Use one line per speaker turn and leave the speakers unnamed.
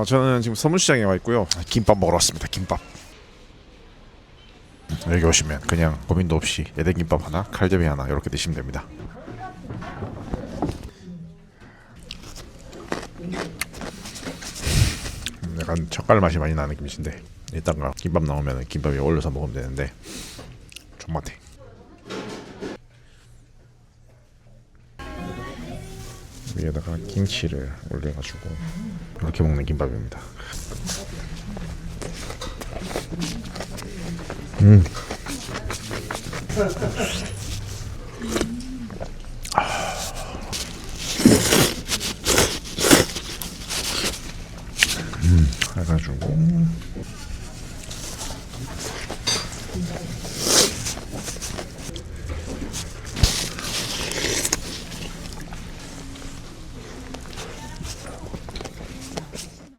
어, 저는 지금 서문시장에 와 있고요. 김밥 먹으러 왔습니다. 김밥. 여기 오시면 그냥 고민도 없이 애대김밥 하나, 칼제비 하나 이렇게 드시면 됩니다. 음, 약간 젓갈 맛이 많이 나는 김치인데 이따가 김밥 나오면 김밥 위에 올려서 먹으면 되는데 존맛해. 위에다가 김치를 올려가지고 이렇게 먹는 김밥입니다. 음. 해가지고